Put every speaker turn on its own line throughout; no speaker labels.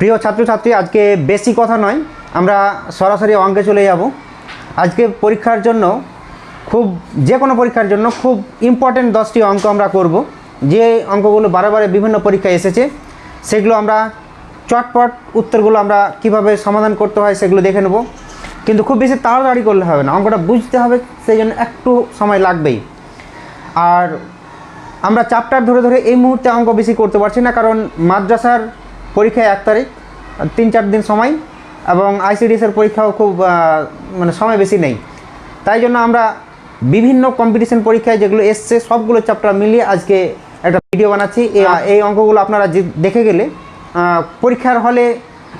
প্রিয় ছাত্রছাত্রী, আজকে বেশি কথা নয়, আমরা সরাসরি অঙ্কে চলে যাব। আজকে পরীক্ষার জন্য খুব, যে কোনো পরীক্ষার জন্য খুব ইম্পর্টেন্ট দশটি অঙ্ক আমরা করব। যে অঙ্কগুলো বারে বিভিন্ন পরীক্ষায় এসেছে, সেগুলো আমরা চটপট উত্তরগুলো আমরা কীভাবে সমাধান করতে হয় সেগুলো দেখে নেব। কিন্তু খুব বেশি তাড়াতাড়ি করলে হবে না, অঙ্কটা বুঝতে হবে, সেই জন্য একটু সময় লাগবেই। আর আমরা চাপটার ধরে ধরে এই মুহূর্তে অঙ্ক বেশি করতে পারছি না, কারণ মাদ্রাসার পরীক্ষায় এক তারিখ তিন চার দিন সময় এবং আইসিডিএসের পরীক্ষাও খুব মানে সময় বেশি নেই। তাই জন্য আমরা বিভিন্ন কম্পিটিশন পরীক্ষায় যেগুলো এসছে সবগুলো চ্যাপ্টার মিলিয়ে আজকে একটা ভিডিও বানাচ্ছি। এই এই অঙ্কগুলো আপনারা যে- দেখে গেলে পরীক্ষার হলে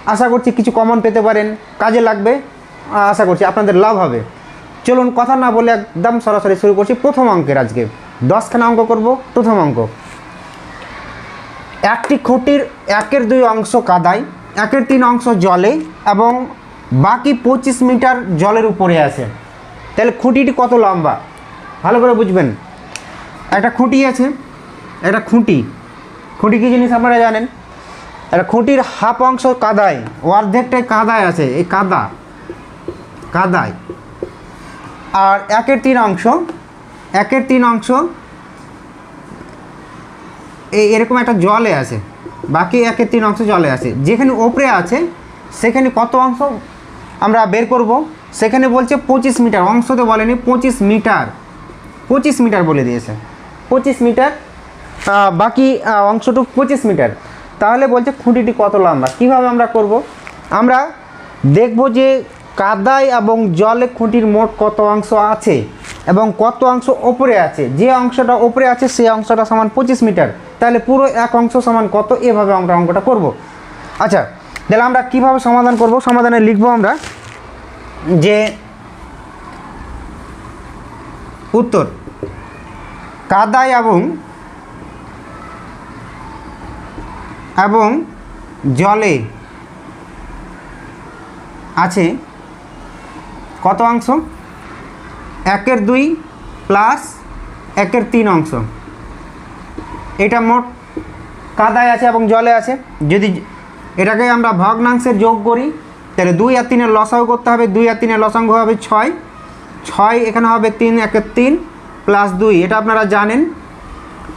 আশা করছি কিছু কমন পেতে পারেন কাজে লাগবে আশা করছি আপনাদের লাভ হবে। চলুন কথা না বলে একদম সরাসরি শুরু করছি প্রথম অঙ্কের আজকে। দশখানা অঙ্ক করব প্রথম অঙ্ক। একটি খুঁটির একের দুই অংশ কাদায়, একের তিন অংশ জলে এবং বাকি পঁচিশ মিটার জলের উপরে আছে। তাহলে খুঁটিটি কত লম্বা? ভালো করে বুঝবেন। একটা খুঁটি আছে, একটা খুঁটি। খুঁটি কী জিনিস আপনারা জানেন? একটা খুঁটির হাফ অংশ কাদায় অর্ধেকটাই কাদায় আছে, এই কাদা, কাদায়। আর একের তিন অংশ, একের তিন অংশ এরকম একটা জলে আছে। বাকি একের তিন অংশ জলে আছে। যেখানে ওপরে আছে, সেখানে কত অংশ আমরা বের করব? সেখানে বলছে পঁচিশ মিটার। অংশ তো বলেনি, পঁচিশ মিটার। পঁচিশ মিটার বলে দিয়েছে। পঁচিশ মিটার বাকি অংশটুকু পঁচিশ মিটার। তাহলে বলছে খুঁটিটি কত লম্বা? কীভাবে আমরা করব? আমরা দেখব যে কাদায় এবং জলে খুঁটির মোট কত অংশ আছে এবং কত অংশ ওপরে আছে। যে অংশটা ওপরে আছে, সেই অংশটা সমান পঁচিশ মিটার। তাহলে পুরো এক অংশ সমান কত? এভাবে আমরা অঙ্কটা করব। আচ্ছা তাহলে আমরা কীভাবে সমাধান করব? সমাধানে লিখব আমরা যে উত্তর কাদায় এবং এবং জলে আছে কত অংশ? একের দুই প্লাস একের তিন অংশ। এটা মোট কাদায় আছে এবং জলে আছে। যদি এটাকে আমরা ভগ্নাংশের যোগ করি, তাহলে দুই আর তিনের লসাও করতে হবে, দুই আর তিনের লসাঙ্গ হবে ছয়। ছয় এখানে হবে তিন একের তিন প্লাস দুই, এটা আপনারা জানেন।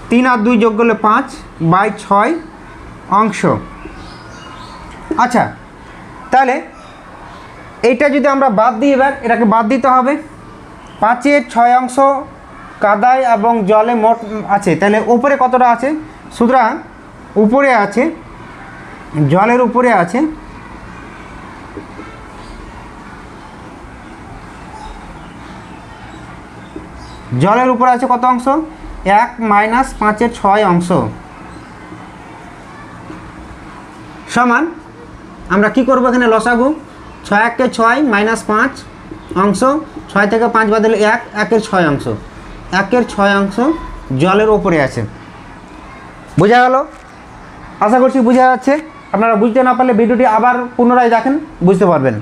তিন আর দুই যোগ করলে পাঁচ বাই ছয় অংশ। আচ্ছা তাহলে এইটা যদি আমরা বাদ দিই এবার, এটাকে বাদ দিতে হবে। পাঁচের ছয় অংশ কাদায় এবং জলে মোট আছে। তাহলে উপরে কতটা আছে? সুতরাং উপরে আছে, জলের উপরে আছে, জলের উপরে আছে কত অংশ? এক মাইনাস পাঁচের ছয় অংশ। সমান, আমরা কি করব এখানে লসাগু? ছয় একে ছয় মাইনাস পাঁচ অংশ, ছয় থেকে পাঁচ বাদলে এক, একের ছয় অংশ। একের ছয় অংশ জলের ওপরে আছে। বোঝা গেল? আশা করছি বোঝা যাচ্ছে। আপনারা বুঝতে না পারলে ভিডিওটি আবার পুনরায় দেখেন, বুঝতে পারবেন।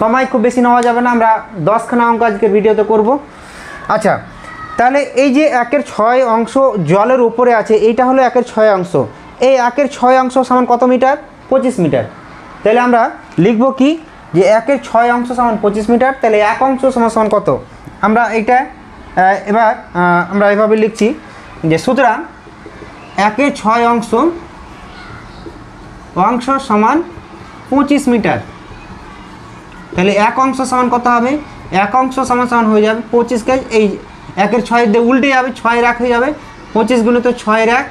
সময় খুব বেশি নেওয়া যাবে না, আমরা দশখানা অঙ্ক আজকের ভিডিওতে করব। আচ্ছা তাহলে এই যে একের ছয় অংশ জলের উপরে আছে, এইটা হলো একের ছয় অংশ। এই একের ছয় অংশ সমান কত মিটার? পঁচিশ মিটার। তাহলে আমরা লিখব কি? যে একের ছয় অংশ সমান পঁচিশ মিটার, তাহলে এক অংশ সমান সমান কত? আমরা এটা এবার আমরা এভাবে লিখছি যে সুতরাং একের ছয় অংশ অংশ সমান পঁচিশ মিটার। তাহলে এক অংশ সমান কত হবে? এক অংশ সমান সমান হয়ে যাবে পঁচিশ কেজ এই একের ছয় দিয়ে উল্টে যাবে ছয়ের এক হয়ে যাবে। পঁচিশ গুণিত ছয়ের এক,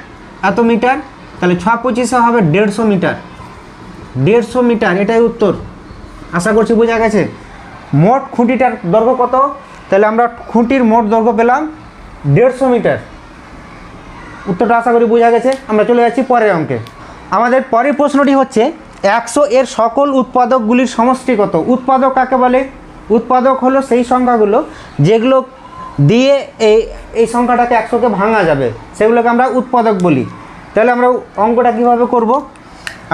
এত মিটার। তাহলে ছ পঁচিশে হবে দেড়শো মিটার। দেড়শো মিটার, এটাই উত্তর। আশা করছি বোঝা গেছে। মোট খুঁটিটার দৈর্ঘ্য কত? তাহলে আমরা খুঁটির মোট দৈর্ঘ্য পেলাম দেড়শো মিটার। উত্তরটা আশা করি বোঝা গেছে। আমরা চলে যাচ্ছি পরের অঙ্কে। আমাদের পরের প্রশ্নটি হচ্ছে, একশো এর সকল উৎপাদকগুলির সমষ্টি কত? উৎপাদক কাকে বলে? উৎপাদক হলো সেই সংখ্যাগুলো যেগুলো দিয়ে এই এই সংখ্যাটাকে একশোকে ভাঙা যাবে। সেগুলোকে আমরা উৎপাদক বলি। তাহলে আমরা অঙ্কটা কীভাবে করব?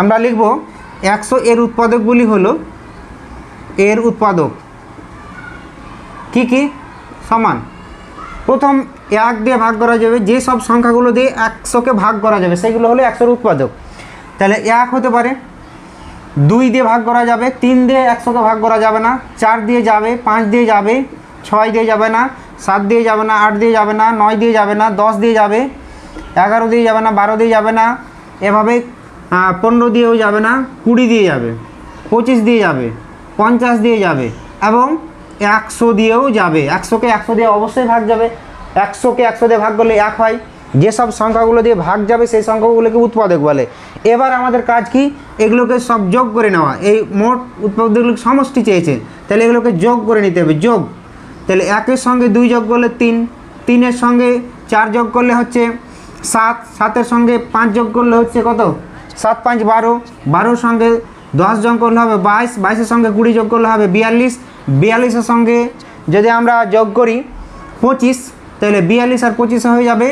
আমরা লিখব, একশো এর উৎপাদকগুলি হলো এর উৎপাদক। কি কি? সমান। প্রথম এক দিয়ে ভাগ করা যাবে, যে সব সংখ্যাগুলো দিয়ে একশোকে ভাগ করা যাবে, সেগুলো হলো একশোর উৎপাদক। তাহলে এক হতে পারে। দুই দিয়ে ভাগ করা যাবে, তিন দিয়ে একশোকে ভাগ করা যাবে না, চার দিয়ে যাবে, পাঁচ দিয়ে যাবে, ছয় দিয়ে যাবে না, সাত দিয়ে যাবে না, আট দিয়ে যাবে না, নয় দিয়ে যাবে না, দশ দিয়ে যাবে, এগারো দিয়ে যাবে না, বারো দিয়ে যাবে না, এভাবে পনেরো দিয়েও যাবে না, কুড়ি দিয়ে যাবে, পঁচিশ দিয়ে যাবে, পঞ্চাশ দিয়ে যাবে, এবং একশো দিয়েও যাবে। একশোকে একশো দিয়ে অবশ্যই ভাগ যাবে। একশোকে একশো দিয়ে ভাগ করলে এক হয়। যেসব সংখ্যাগুলো দিয়ে ভাগ যাবে, সেই সংখ্যাগুলোকে উৎপাদক বলে। এবার আমাদের কাজ কি? এগুলোকে সব যোগ করে নেওয়া। এই মোট উৎপাদকগুলোকে সমষ্টি চেয়েছে। তাহলে এগুলোকে যোগ করে নিতে হবে। যোগ। তাহলে একের সঙ্গে দুই যোগ করলে তিন। তিনের সঙ্গে চার যোগ করলে হচ্ছে সাত। সাতের সঙ্গে পাঁচ যোগ করলে হচ্ছে কত? সাত পাঁচ বারো। বারোর সঙ্গে দশ যোগ করলে হবে বাইশ, বাইশের সঙ্গে কুড়ি যোগ করলে হবে বিয়াল্লিশ। বিয়াল্লিশের সঙ্গে যদি আমরা যোগ করি পঁচিশ, তাহলে বিয়াল্লিশ আর পঁচিশে হয়ে যাবে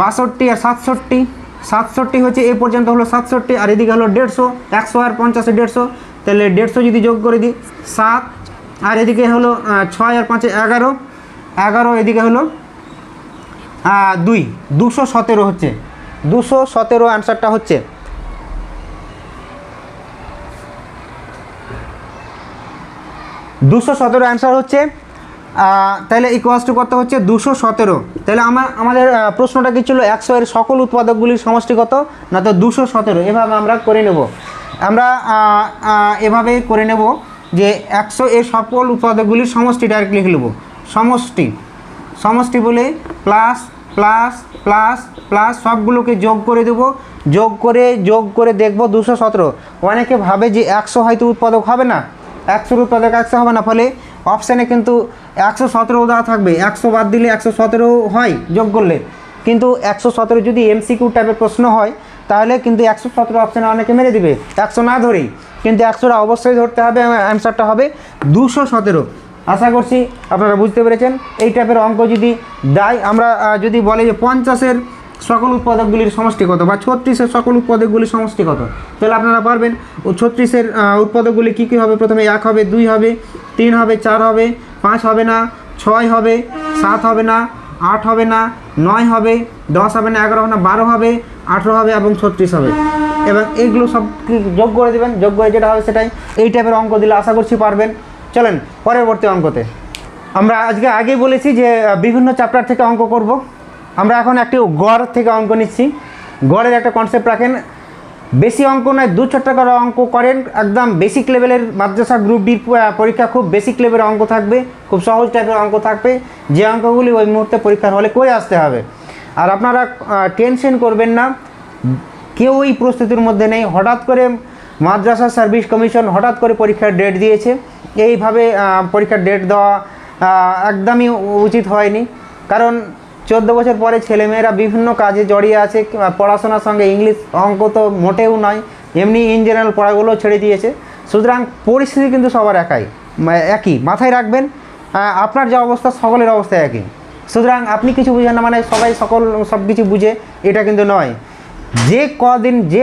বাষট্টি আর সাতষট্টি। সাতষট্টি হচ্ছে এ পর্যন্ত হলো সাতষট্টি আর এদিকে হলো দেড়শো, একশো আর পঞ্চাশে দেড়শো। তাহলে দেড়শো যদি যোগ করে দিই সাত, আর এদিকে হলো ছয় আর পাঁচে এগারো। এগারো এদিকে হলো দুই। দুশো সতেরো হচ্ছে। দুশো সতেরো অ্যান্সারটা হচ্ছে। দুশো সতেরো অ্যান্সার হচ্ছে তাহলে ইকুয়াস টু কত হচ্ছে? দুশো সতেরো। তাহলে আমার আমাদের প্রশ্নটা কি ছিল? একশো এর সকল উৎপাদকগুলির সমষ্টি কত? না তো দুশো সতেরো। এভাবে আমরা করে নেব। আমরা এভাবে করে নেব যে একশো এর সকল উৎপাদকগুলির সমষ্টি ডাইরেক্ট লিখে নেব। সমষ্টি। সমষ্টি বলে প্লাস প্লাস প্লাস প্লাস সবগুলোকে যোগ করে দেব। যোগ করে যোগ করে দেখব দুশো সতেরো। অনেকে ভাবে যে একশো হয়তো উৎপাদক হবে না। একশোর উৎপাদক একশো হবে না। ফলে অপশানে কিন্তু একশো সতেরো দেওয়া থাকবে। একশো বাদ দিলে একশো সতেরো হয় যোগ করলে। কিন্তু একশো সতেরো যদি এমসিকিউ টাইপের প্রশ্ন হয়, তাহলে কিন্তু একশো সতেরো অপশানে অনেকে মেরে দিবে। একশো না ধরেই। কিন্তু একশোটা অবশ্যই ধরতে হবে অ্যান্সারটা হবে দুশো সতেরো। আশা করছি আপনারা বুঝতে পেরেছেন। এই টাইপের অঙ্ক যদি দেয়, আমরা যদি বলে যে পঞ্চাশের সকল উৎপাদকগুলির সমষ্টি কত বা ছত্রিশের সকল উৎপাদকগুলির সমষ্টি কত? তাহলে আপনারা পারবেন, ও ছত্রিশের উৎপাদকগুলি কী কী হবে? প্রথমে এক হবে, দুই হবে, তিন হবে, চার হবে, পাঁচ হবে না, ছয় হবে, সাত হবে না, আট হবে না, নয় হবে, দশ হবে না, এগারো হবে না, বারো হবে, আঠেরো হবে এবং ছত্রিশ হবে। এবং এইগুলো সব যোগ করে দেবেন? যোগ করে যেটা হবে সেটাই। এই টাইপের অঙ্ক দিলে আশা করছি পারবেন। চলেন, পরবর্তী অঙ্কতে। আমরা আজকে আগেই বলেছি যে বিভিন্ন চ্যাপ্টার থেকে অঙ্ক করব। আমরা এখন একটি গড় থেকে অঙ্ক নিচ্ছি। গড়ের একটা কনসেপ্ট রাখেন। বেশি অঙ্ক নয়, দু চারটা করে অঙ্ক করেন। একদম বেসিক লেভেলের মাদ্রাসা গ্রুপ ডির পরীক্ষা খুব বেসিক লেভেলের অঙ্ক থাকবে। খুব সহজ টাইপের অঙ্ক থাকবে। যে অঙ্কগুলি ওই মুহূর্তে পরীক্ষার হলে করে আসতে হবে। আর আপনারা টেনশন করবেন না। কেউ এই প্রস্তুতির মধ্যে নেই। হঠাৎ করে মাদ্রাসা সার্ভিস কমিশন হঠাৎ করে পরীক্ষার ডেট দিয়েছে। এইভাবে পরীক্ষার ডেট দেওয়া একদমই উচিত হয়নি। কারণ চোদ্দ বছর পরে ছেলেমেয়েরা বিভিন্ন কাজে জড়িয়ে আছে পড়াশোনার সঙ্গে ইংলিশ অঙ্ক তো মোটেও নয়, এমনি ইন জেনারেল পড়াগুলো ছেড়ে দিয়েছে। সুতরাং পরিস্থিতি কিন্তু সবার একাই একই, মাথায় রাখবেন আপনার যা অবস্থা, সকলের অবস্থা একই। সুতরাং আপনি কিছু বুঝেন না মানে সবাই সকল সব কিছু বুঝে, এটা কিন্তু নয়। যে কদিন, যে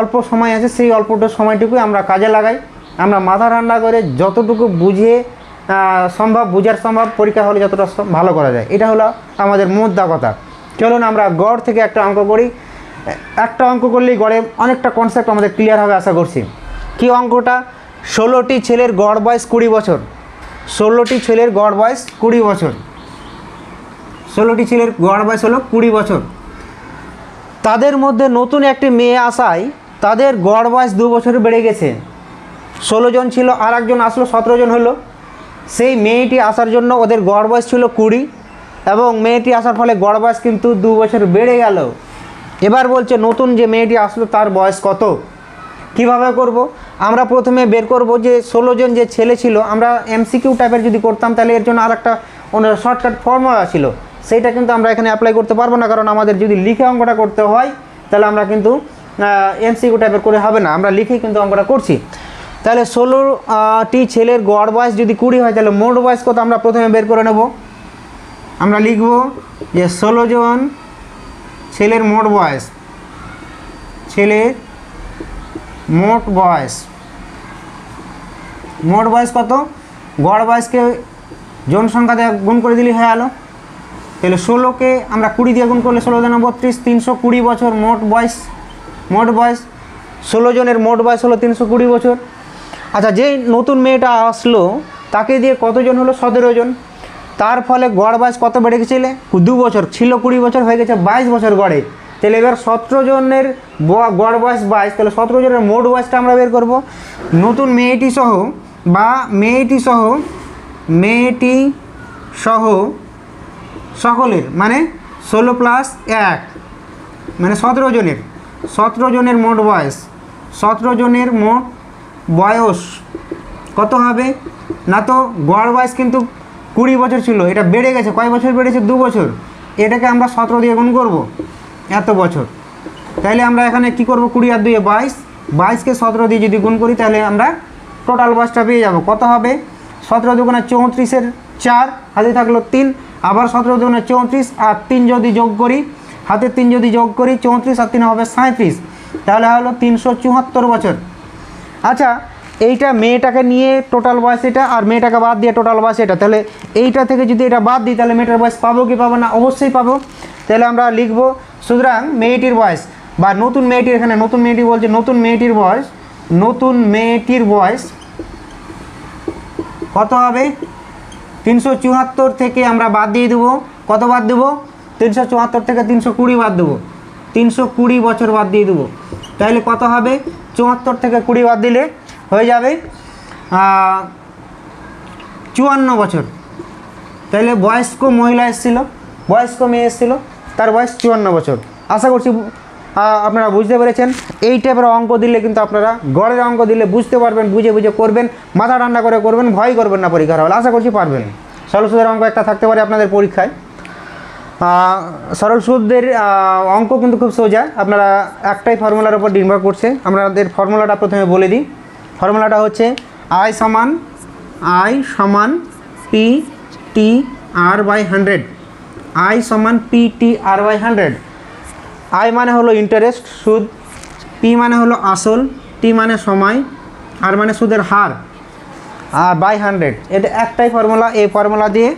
অল্প সময় আছে, সেই অল্পটা সময়টুকুই আমরা কাজে লাগাই। আমরা মাথা ঠান্ডা করে যতটুকু বুঝে সম্ভব, বুঝার সম্ভব, পরীক্ষা হলে যতটা ভালো করা যায়। এটা হলো আমাদের মুদ্রা কথা। চলুন আমরা গড় থেকে একটা অঙ্ক করি। একটা অঙ্ক করলেই গড়ে অনেকটা কনসেপ্ট আমাদের ক্লিয়ার হবে আশা করছি। কি অঙ্কটা? ষোলোটি ছেলের গড় বয়স কুড়ি বছর। ষোলোটি ছেলের গড় বয়স কুড়ি বছর। ষোলোটি ছেলের গড় বয়স হলো কুড়ি বছর। তাদের মধ্যে নতুন একটি মেয়ে আসায় তাদের গড় বয়স দু বছর বেড়ে গেছে। ষোলো জন ছিল আর একজন আসলো, সতেরো জন হলো। সেই মেয়েটি আসার জন্য ওদের গড় বয়স ছিল কুড়ি এবং মেয়েটি আসার ফলে গড় বয়স কিন্তু দু বছর বেড়ে গেল। এবার বলছে, নতুন যে মেয়েটি আসলো তার বয়স কত? কীভাবে করব? আমরা প্রথমে বের করব যে ষোলো জন যে ছেলে ছিল, আমরা এমসিকিউ টাইপের যদি করতাম তাহলে এর জন্য আর একটা শর্টকাট ফর্মুলা ছিল। সেইটা কিন্তু আমরা এখানে অ্যাপ্লাই করতে পারব না, কারণ আমাদের যদি লিখে অঙ্কটা করতে হয়, তাহলে আমরা কিন্তু এমসিকিউ টাইপের করে হবে না। আমরা লিখেই কিন্তু অঙ্কটা করছি। তাহলে ষোলোটি ছেলের গড় বয়স যদি কুড়ি হয়, তাহলে মোট বয়স কত? আমরা প্রথমে বের করে নেব। আমরা লিখব যে ষোলো জন ছেলের মোট বয়স। ছেলের মোট বয়স। মোট বয়স কত? গড় বয়সকে জনসংখ্যা দিয়ে গুণ করে দিলে হয়ে গেলো। তাহলে ষোলোকে আমরা কুড়ি দিয়ে গুণ করলে ষোলো দিন বত্রিশ, তিনশো কুড়ি বছর মোট বয়স। মোট বয়স, ষোলো জনের মোট বয়স হলো তিনশো কুড়ি বছর। আচ্ছা যেই নতুন মেয়েটা আসলো, তাকে দিয়ে কতজন হলো? সতেরো জন। তার ফলে গড় বয়স কত বেড়ে গেছিলে? দু বছর। ছিল কুড়ি বছর, হয়ে গেছে বাইশ বছর গড়ে। তাহলে এবার সতেরো জনের গড় বয়স বাইশ, তাহলে সতেরো জনের মোট বয়সটা আমরা বের করব। নতুন মেয়েটি সহ বা মেয়েটি সহ মেয়েটি সহ সকলের মানে ষোলো প্লাস এক মানে সতেরো জনের সতেরো জনের মোট বয়স, সতেরো জনের মোট বয়স কত হবে? না তো গড় বয়স কিন্তু কুড়ি বছর ছিল, এটা বেড়ে গেছে, কয় বছর বেড়েছে? দু বছর। এটাকে আমরা সতেরো দিয়ে গুণ করব, এত বছর। তাহলে আমরা এখানে কি করব? কুড়ি আর দুয়ে বাইশ। বাইশকে সতেরো দিয়ে যদি গুণ করি তাহলে আমরা টোটাল বয়সটা পেয়ে যাব। কত হবে? সতেরো দুগুণে চৌত্রিশের চার, হাতে থাকল তিন। আবার সতেরো দুগুণে চৌত্রিশ আর তিন যদি যোগ করি, হাতে তিন যদি যোগ করি, চৌত্রিশ আর তিন হবে সাঁত্রিশ তাহলে হলো তিনশো চুয়াত্তর বছর। আচ্ছা এইটা মেয়েটাকে নিয়ে টোটাল বয়স এটা আর মেয়েটাকে বাদ দিয়ে টোটাল বয়স এটা। তাহলে এইটা থেকে যদি এটা বাদ দিই, তাহলে মেয়েটার বয়স পাবো কি পাবো না? অবশ্যই পাবো। তাহলে আমরা লিখব, সুতরাং মেয়েটির বয়স বা নতুন মেয়েটির এখানে নতুন মেয়েটি বলছে, নতুন মেয়েটির বয়স, নতুন মেয়েটির বয়স কত হবে? তিনশো চুয়াত্তর থেকে আমরা বাদ দিয়ে দেবো। কত বাদ দেবো? তিনশো চুয়াত্তর থেকে তিনশো কুড়ি বাদ দেবো। তিনশো কুড়ি বছর বাদ দিয়ে দেবো। তাহলে কত হবে? চুয়াত্তর থেকে কুড়ি বাদ দিলে হয়ে যাবে চুয়ান্ন বছর। তাহলে বয়স্ক মহিলা এসেছিল, বয়স্ক মেয়ে এসেছিল, তার বয়স চুয়ান্ন বছর। আশা করছি আপনারা বুঝতে পেরেছেন। এই টাইপের অঙ্ক দিলে কিন্তু আপনারা গড়ের অঙ্ক দিলে বুঝতে পারবেন, বুঝে বুঝে করবেন, মাথা ঠান্ডা করে করবেন, ভয় করবেন না পরীক্ষার হলে। আশা করছি পারবেন। সরল সুদের অঙ্ক একটা থাকতে পারে আপনাদের পরীক্ষায়। সরল সুদের অঙ্ক কিন্তু খুব সোজা। আপনারা একটাই ফর্মুলার উপর নির্ভর করছে। আমাদের ফর্মুলাটা প্রথমে বলে দিই। ফর্মুলাটা হচ্ছে আই সমান আই সমান P T R by hundred I সমান P T R by hundred I মানে হলো ইন্টারেস্ট সুদ। পি মানে হলো আসল। টি মানে সময়। আর মানে সুদের হার। আর বাই হান্ড্রেড এটা একটাই ফর্মুলা। এই ফর্মুলা দিয়ে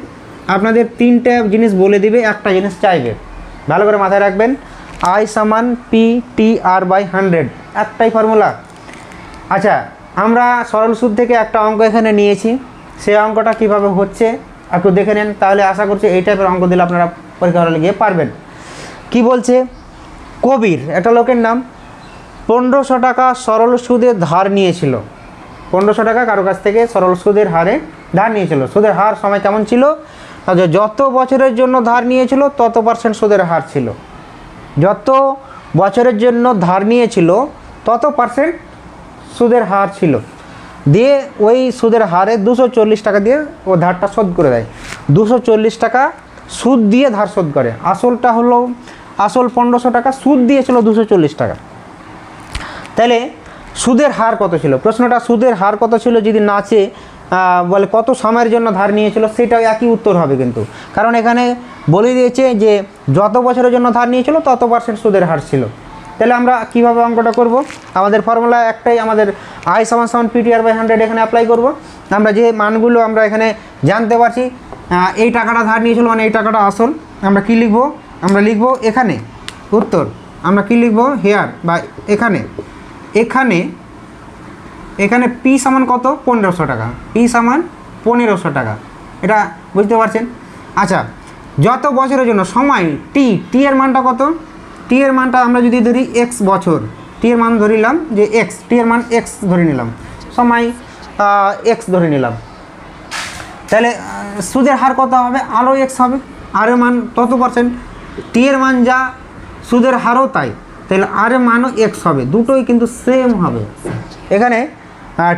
আপনাদের তিনটে জিনিস বলে দিবে, একটা জিনিস চাইবে। ভালো করে মাথায় রাখবেন। আই সমান P T R by hundred একটাই ফর্মুলা আচ্ছা আমরা সরল সুদ থেকে একটা অঙ্ক এখানে নিয়েছি। সেই অঙ্কটা কীভাবে হচ্ছে একটু দেখে নেন, তাহলে আশা করছি এই টাইপের অঙ্ক দিলে আপনারা পরীক্ষা হলে গিয়ে পারবেন। কি বলছে? কবির, একটা লোকের নাম, পনেরোশো টাকা সরল সুদে ধার নিয়েছিল। পনেরোশো টাকা কারও কাছ থেকে সরল সুদের হারে ধার নিয়েছিল। সুদের হার সময় কেমন ছিল? না যে যত বছরের জন্য ধার নিয়েছিল, তত পার্সেন্ট সুদের হার ছিল। যত বছরের জন্য ধার নিয়েছিল, তত পার্সেন্ট সুদের হার ছিল। দিয়ে ওই সুদের হারে দুশো টাকা দিয়ে ও ধারটা শোধ করে দেয়। দুশো টাকা সুদ দিয়ে ধার শোধ করে। আসলটা হলো, আসল পনেরোশো টাকা, সুদ দিয়েছিল দুশো টাকা। তাহলে সুদের হার কত ছিল? প্রশ্নটা সুদের হার কত ছিল যদি নাচে বলে কত সময়ের জন্য ধার নিয়েছিল সেটাও একই উত্তর হবে কিন্তু। কারণ এখানে বলে দিয়েছে যে যত বছরের জন্য ধার নিয়েছিল তত পার্সেন্ট সুদের হার ছিল। তাহলে আমরা কীভাবে অঙ্কটা করব? আমাদের ফর্মুলা একটাই, আমাদের আই সমান সমান পিটিআর বাই হান্ড্রেড এখানে অ্যাপ্লাই করব। আমরা যে মানগুলো আমরা এখানে জানতে পারছি এই টাকাটা ধার নিয়েছিল মানে এই টাকাটা আসল। আমরা কি লিখব? আমরা লিখব এখানে। উত্তর, আমরা কি লিখব? হেয়ার বা এখানে। এখানে এখানে পি সমান কত? পনেরোশো টাকা। পি সমান পনেরোশো টাকা। এটা বুঝতে পারছেন? আচ্ছা যত বছরের জন্য সময় টি টি এর মানটা কত? টি এর মানটা আমরা যদি ধরি এক্স বছর টি এর মান ধরিলাম যে এক্স টি এর মান এক্স ধরে নিলাম। সময় এক্স ধরে নিলাম। তাহলে সুদের হার কত হবে? আরও এক্স হবে। আর এর মান তত পার্সেন্ট টি এর মান যা সুদের হারও তাই। তাহলে আর এর মানও এক্স হবে। দুটোই কিন্তু সেম হবে। এখানে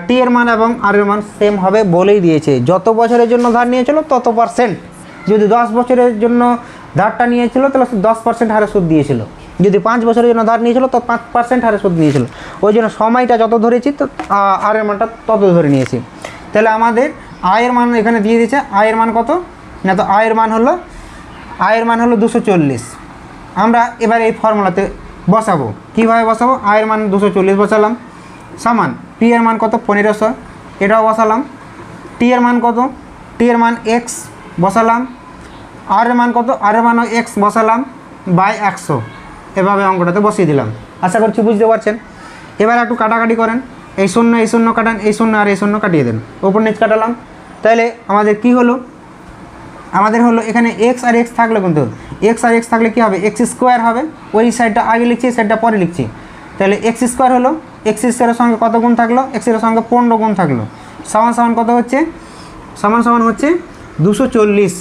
টি এর মান এবং আর এর মান সেম হবে বলেই দিয়েছে। যত বছরের জন্য ধার নিয়েছিল, তত পার্সেন্ট যদি দশ বছরের জন্য ধারটা নিয়েছিল, তাহলে দশ পার্সেন্ট হারে সুদ দিয়েছিল। যদি পাঁচ বছরের জন্য ধার নিয়েছিল, তো পাঁচ পার্সেন্ট হারে সুদ দিয়েছিল ওই জন্য সময়টা যত ধরেছি, তো আর এর মানটা তত ধরে নিয়েছি। তাহলে আমাদের আয়ের মান এখানে দিয়ে দিয়েছে। আয়ের মান কত? না, তো আয়ের মান হলো আয়ের মান হলো দুশো চল্লিশ। আমরা এবার এই ফর্মুলাতে বসাবো। কীভাবে বসাবো? আয়ের মান দুশো চল্লিশ বসালাম। সমান পি এর মান কত? পনেরোশো। এটাও বসালাম। টি এর মান কত? টি এর মান এক্স বসালাম। আর এর মান কত? আর এর মানও এক্স বসালাম বাই একশো। এভাবে অঙ্কটাতে বসিয়ে দিলাম। আশা করছি বুঝতে পারছেন? এবার একটু কাটাকাটি করেন। এই শূন্য এই শূন্য কাটান, এই শূন্য আর এই শূন্য কাটিয়ে দেন। ওপর নিচ কাটালাম। তাহলে আমাদের কি হলো? আমাদের হলো এখানে এক্স আর এক্স থাকলে কিন্তু এক্স আর এক্স থাকলে কী হবে? এক্স স্কোয়ার হবে। ওই সাইডটা আগে লিখছি সাইডটা পরে লিখছি। তাহলে এক্স স্কোয়ার হলো এক্স স্কোয়ারের সঙ্গে কত গুণ থাকল? এক্সের সঙ্গে পনেরো গুণ থাকল। সমান সমান কত হচ্ছে? সমান সমান হচ্ছে দুশো চল্লিশ।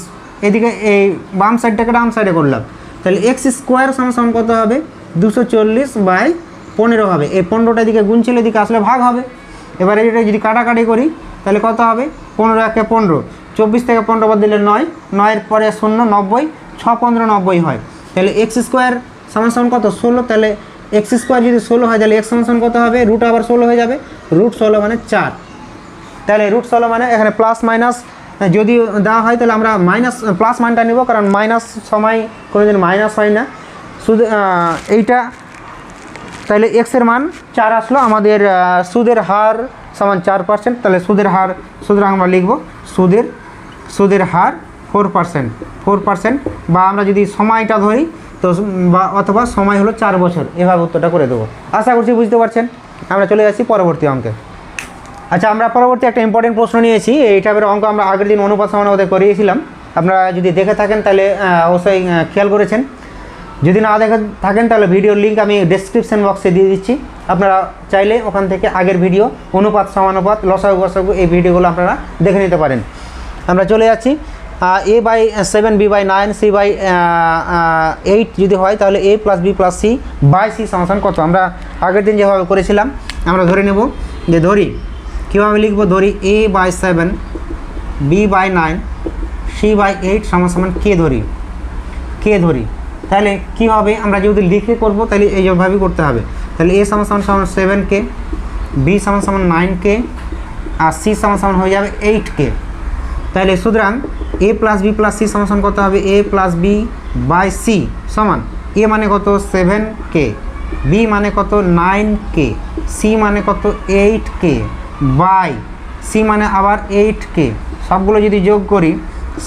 এদিকে এই বাম সাইডটাকে ডান সাইডে করলাম। তাহলে এক্স স্কোয়ার সমান সমান কত হবে? দুশো চল্লিশ বাই পনেরো হবে। এই পনেরোটা দিকে গুণ ছিল, এদিকে আসলে ভাগ হবে। এবার এটা যদি কাটাকাটি করি, তাহলে কত হবে? পনেরো একে পনেরো। চব্বিশ থেকে পনেরো বাদ দিলে নয়। নয়ের পরে শূন্য নব্বই, ছ পনেরো নব্বই হয়। তাহলে এক্স স্কোয়ার সমান সমান কত? ষোলো। তাহলে এক্স স্কোয়ার যদি ষোলো হয় তাহলে এক্স সমান কত হবে? রুট আবার ষোলো হয়ে যাবে। রুট ষোলো মানে চার। তাহলে রুট ষোলো মানে এখানে প্লাস মাইনাস যদি দেওয়া হয় তাহলে আমরা মাইনাস প্লাস মানটা নেব কারণ মাইনাস সময় কোনোদিন মাইনাস হয় না। আহ, এইটা তাহলে এক্সের মান চার আসলো আমাদের সুদের হার সমান চার পার্সেন্ট তাহলে সুদের হার সুতরাং আমরা লিখব সুদের সুদের হার ফোর পার্সেন্ট ফোর পার্সেন্ট বা আমরা যদি সময়টা ধরি তো বা অথবা সময় হলো চার বছর, এভাবে উত্তরটা করে দেবো। আশা করছি বুঝতে পারছেন। আমরা চলে যাচ্ছি পরবর্তী অঙ্কে। আচ্ছা আমরা পরবর্তী একটা ইম্পর্টেন্ট প্রশ্ন নিয়েছি। এই টাইপের অঙ্ক আমরা আগের দিন অনুপাত সমানুপাতে করিয়েছিলাম। আপনারা যদি দেখে থাকেন তাহলে অবশ্যই খেয়াল করেছেন। যদি না দেখে থাকেন তাহলে ভিডিওর লিঙ্ক আমি ডেসক্রিপশন বক্সে দিয়ে দিচ্ছি। আপনারা চাইলে ওখান থেকে আগের ভিডিও অনুপাত, সমানুপাত, লসাগু গসাগু এই ভিডিওগুলো আপনারা দেখে নিতে পারেন। আমরা চলে যাচ্ছি। A by seven B by nine C by eight যদি হয়, তাহলে A plus B plus C by C সমাধান কত? আমরা আগের দিন যেভাবে করেছিলাম, আমরা ধরে নেব যে ধরি, কীভাবে লিখব? ধরি A by seven B by nine C by eight সমান কে ধরি। কে ধরি। তাহলে কী হবে আমরা যেহেতু লিখে করব, তাহলে এইভাবেই করতে হবে। তাহলে এ সমান সমান সেভেন কে বি সমান সমান নাইন কে আর সি সমান সমান হয়ে যাবে এইট কে তাহলে সুতরাং A plus B plus C সমান কত হবে? A plus B by C সমান এ মানে কত? সেভেন কে বি মানে কত? নাইন কে সি মানে কত? এইট কে বাই সি মানে আবার এইট কে সবগুলো যদি যোগ করি,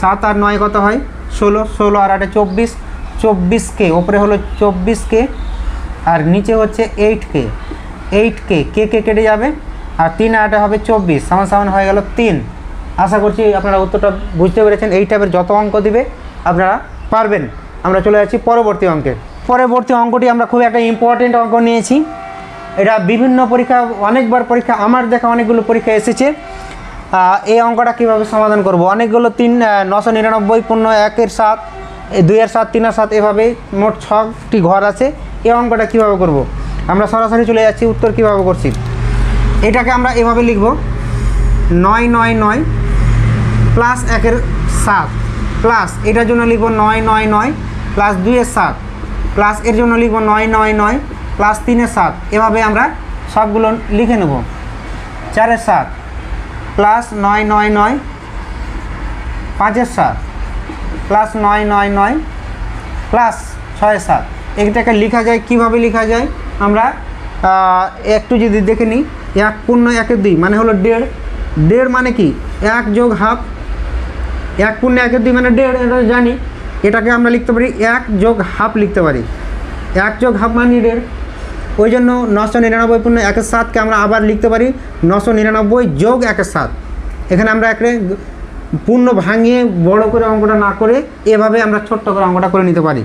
সাত আর নয় কত হয়? ষোলো। ষোলো আর আটে চব্বিশ। চব্বিশ কে ওপরে হলো চব্বিশ কে আর নিচে হচ্ছে এইট কে এইট কে কে কে কেটে যাবে। আর তিন আটে হবে চব্বিশ। সমান সমান হয়ে গেল তিন। আশা করছি আপনারা উত্তরটা বুঝতে পেরেছেন। এই টাইপের যত অঙ্ক দিবে আপনারা পারবেন। আমরা চলে যাচ্ছি পরবর্তী অঙ্কে। পরবর্তী অঙ্কটি আমরা খুব একটা ইম্পর্টেন্ট অঙ্ক নিয়েছি। এটা বিভিন্ন পরীক্ষা, অনেকবার পরীক্ষা, আমার দেখা অনেকগুলো পরীক্ষা এসেছে। এই অঙ্কটা কীভাবে সমাধান করব? অনেকগুলো তিন নশো নিরানব্বই পূর্ণ একের সাত দুইয়ের সাত তিনের সাত, এভাবে মোট ছটি ঘর আছে। এই অঙ্কটা কীভাবে করব? আমরা সরাসরি চলে যাচ্ছি উত্তর কীভাবে করছি। এটাকে আমরা এভাবে লিখব। নয় নয় নয় প্লাস একের সাত। প্লাস এটার জন্য লিখব নয় নয় নয়, প্লাস দুইয়ের সাত। প্লাস এর জন্য লিখব নয় নয় নয়, প্লাস তিনের সাত। এভাবে আমরা সবগুলো লিখে নেব। চারের সাত, প্লাস নয় নয় নয়, পাঁচের সাত, প্লাস নয় নয় নয়, প্লাস ছয় সাত। এটাকে লেখা যায়, কীভাবে লেখা যায়? আমরা একটু যদি দেখে নিই, এক পূর্ণ একের দুই মানে হলো দেড়। দেড় মানে কি? এক যোগ হাফ এক পূর্ণ একের দুই মানে দেড়, এটা জানি। এটাকে আমরা লিখতে পারি এক যোগ হাফ লিখতে পারি। এক যোগ হাফ মানে দেড়। ওই জন্য নশো নিরানব্বই পূর্ণ একের সাতকে আমরা আবার লিখতে পারি নশো নিরানব্বই যোগ একের সাত। এখানে আমরা একে পূর্ণ ভাঙিয়ে বড় করে অঙ্কটা না করে এভাবে আমরা ছোট্ট করে অঙ্কটা করে নিতে পারি।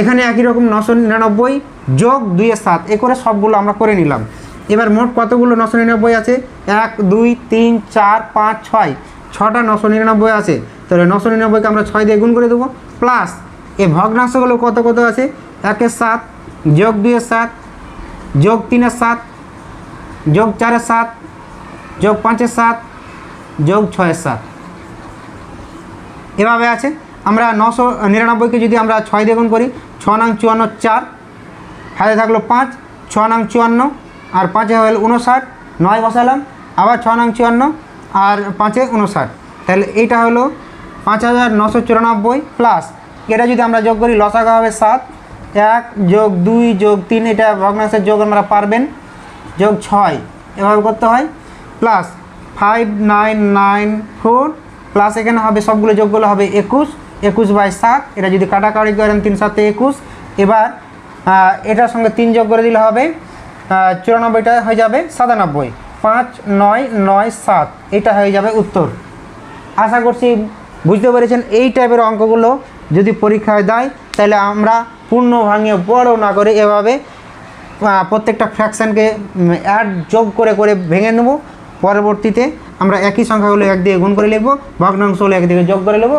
এখানে একই রকম নশো নিরানব্বই যোগ দুইয়ের সাত, এ করে সবগুলো আমরা করে নিলাম। এবার মোট কতগুলো নশো নিরানব্বই আছে? এক, দুই, তিন, চার, পাঁচ, ছয়। ছটা নশো নিরানব্বই আছে, তাহলে নশো নিরানব্বইকে আমরা ছয় দিয়ে গুণ করে দেবো। প্লাস এই ভগ্নাংশগুলো কত কত আছে? একের সাত, যোগ দুইয়ের সাত, যোগ তিনের সাত, যোগ চারের সাত, যোগ পাঁচের সাত, যোগ ছয়ের সাত। এভাবে আছে। আমরা নশো নিরানব্বইকে যদি আমরা ছয় দিয়ে গুণ করি, ছ নং চুয়ান্ন চার, হাতে থাকল পাঁচ, ছ নং চুয়ান্ন, আর পাঁচে গেল উনষাট নয় বসালাম, আবার ছ নং চুয়ান্ন আর পাঁচে উনষাট। তাহলে এইটা হলো পাঁচ হাজার নশো চুরানব্বই প্লাস এটা যদি আমরা যোগ করি লসাগা হবে সাত। এক যোগ দুই যোগ তিন, এটা ভগ্নাংশের যোগ আমরা পারবেন। যোগ ছয়, এভাবে করতে হয়। Plus five nine nine four plus এখানে হবে সবগুলো যোগগুলো হবে একুশ। একুশ বাই সাত, এটা যদি কাটাকাটি করেন তিন সাতে একুশ। এবার এটার সঙ্গে তিন যোগ করে দিলে হবে চুরানব্বইটা হয়ে যাবে সাতানব্বই। পাঁচ, নয় নয়, সাত। এটা হয়ে যাবে উত্তর। আশা করছি বুঝতে পেরেছেন, এই টাইপের অঙ্কগুলো যদি পরীক্ষায় দেয়, তাহলে আমরা পূর্ণ ভাঙিয়ে বড় না করে এভাবে প্রত্যেকটা ফ্র্যাকশানকে অ্যাড যোগ করে করে ভেঙে নেব। পরবর্তীতে আমরা একই সংখ্যাগুলো একদিকে গুণ করে লিখব, ভগ্নাংশগুলো একদিকে যোগ করে নেব।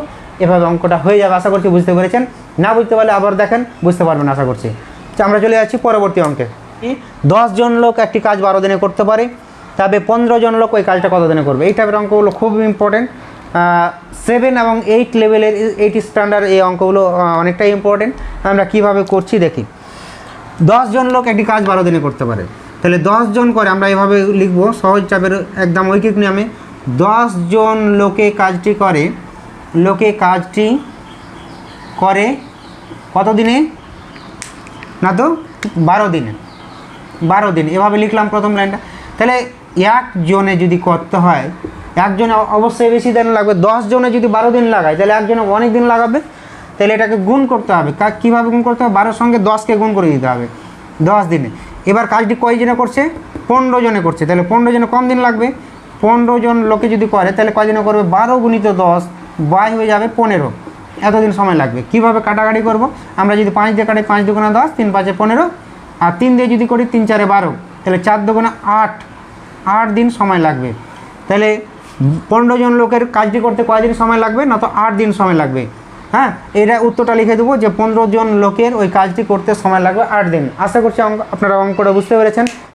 এভাবে অঙ্কটা হয়ে যাবে, আশা করছি বুঝতে পেরেছেন। না বুঝতে পারলে আবার দেখেন, বুঝতে পারবেন, আশা করছি। তো আমরা চলে যাচ্ছি পরবর্তী অঙ্কে। দশ জন লোক একটি কাজ বারো দিনে করতে পারে। তবে পনেরো জন লোক ওই কাজটা কত দিনে করবে? এই টাইপের অঙ্কগুলো খুব ইম্পর্টেন্ট সেভেন এবং এইট লেভেলের এইট স্ট্যান্ডার্ড এই অঙ্কগুলো অনেকটাই ইম্পর্টেন্ট আমরা কীভাবে করছি দেখি। জন লোক একটি কাজ বারো দিনে করতে পারে। তাহলে জন করে আমরা এভাবে লিখব, সহজ চাপের একদম ঐকিক নিয়মে। জন লোকে কাজটি করে, লোকে কাজটি করে কত দিনে? না তো, বারো দিনে। বারো দিন। এভাবে লিখলাম প্রথম লাইনটা। তাহলে একজনে যদি করতে হয়, একজনে অবশ্যই বেশি দিন লাগবে জনে যদি বারো দিন লাগায়, তাহলে একজনে অনেক দিন লাগাবে, তাহলে এটাকে গুণ করতে হবে। কীভাবে গুণ করতে হবে? বারোর সঙ্গে দশকে গুণ করে দিতে হবে, দশ দিনে। এবার কাজটি কয়জনে করছে? পনেরো জনে করছে। তাহলে পনেরো জনে কম দিন লাগবে? পনেরো জন লোকে যদি করে, তাহলে কয়জনে করবে? বারো গুণিত দশ, বাই হয়ে যাবে পনেরো। এতদিন সময় লাগবে। কীভাবে কাটাকাটি করব? আমরা যদি পাঁচ দিয়ে কাটি পাঁচ দুগুণা দশ, তিন পাঁচে পনেরো, আর তিন দিয়ে যদি করি, তিন চারে বারো, তাহলে চার দুগুণা আট। আট দিন সময় লাগবে। তাহলে পনেরো জন লোকের কাজটি করতে কয়দিন সময় লাগবে? না তো আট দিন সময় লাগবে। হ্যাঁ? এটা উত্তরটা লিখে দেবো যে পনেরো জন লোকের ওই কাজটি করতে সময় লাগবে আট দিন। আশা করছি আপনারা অঙ্কটা বুঝতে পেরেছেন।